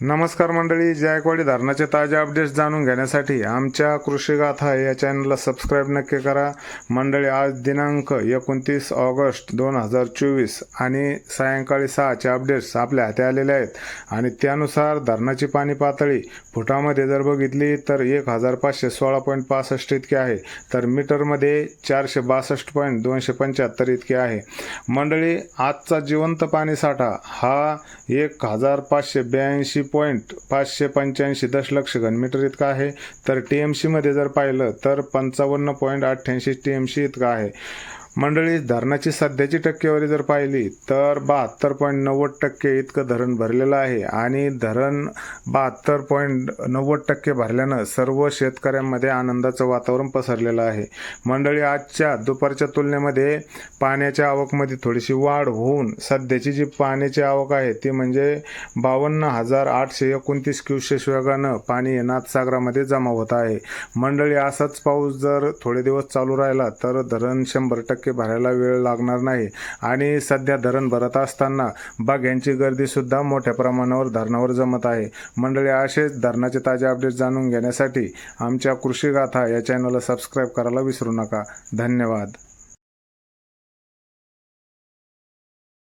नमस्कार मंडळी जायकवाडी धरणाचे ताजे अपडेट्स जाणून घेण्यासाठी आमच्या कृषी गाथा या चॅनलला सबस्क्राईब नक्की करा. मंडळी आज दिनांक एकोणतीस ऑगस्ट दोन हजार चोवीस आणि सायंकाळी सहाचे अपडेट्स आपल्या हाती आलेले आहेत. आणि त्यानुसार धरणाची पाणी पातळी फुटामध्ये जर बघितली तर एक हजार पाचशे सोळा पॉईंट पासष्ट इतकी आहे. तर मीटरमध्ये चारशे बासष्ट पॉईंट दोनशे पंच्याहत्तर इतकी आहे. मंडळी आजचा जिवंत पाणीसाठा हा एक हजार पाचशे ब्याऐंशी पॉईंट पाचशे पंच्याऐंशी दशलक्ष घनमीटर इतका आहे. तर टी एम सीमध्ये जर पाहिलं तर पंचावन्न पॉईंट अठ्ठ्याऐंशी टी एम सी इतका आहे. मंडळी धरणाची सध्याची टक्केवारी जर पाहिली तर बहात्तर पॉईंट नव्वद टक्के इतकं धरण भरलेलं आहे आणि धरण बहात्तर पॉईंट नव्वद टक्के भरल्यानं सर्व शेतकऱ्यांमध्ये आनंदाचं वातावरण पसरलेलं आहे. मंडळी आजच्या दुपारच्या तुलनेमध्ये पाण्याच्या आवकमध्ये थोडीशी वाढ होऊन सध्याची जी पाण्याची आवक आहे ती म्हणजे बावन्न हजार आठशे एकोणतीस क्युसेस वेगानं पाणी नाथसागरामध्ये जमा होत आहे. मंडळी असाच पाऊस जर थोडे दिवस चालू राहिला तर धरण शंभर टक्के भरायला वेळ लागणार नाही. आणि सध्या धरण भरत असताना बाग्यांची गर्दी सुद्धा मोठ्या प्रमाणावर धरणावर जमत आहे. मंडळी असेच धरणाचे ताजे अपडेट जाणून घेण्यासाठी आमच्या कृषी गाथा या चॅनलला सबस्क्राईब करायला विसरू नका. धन्यवाद.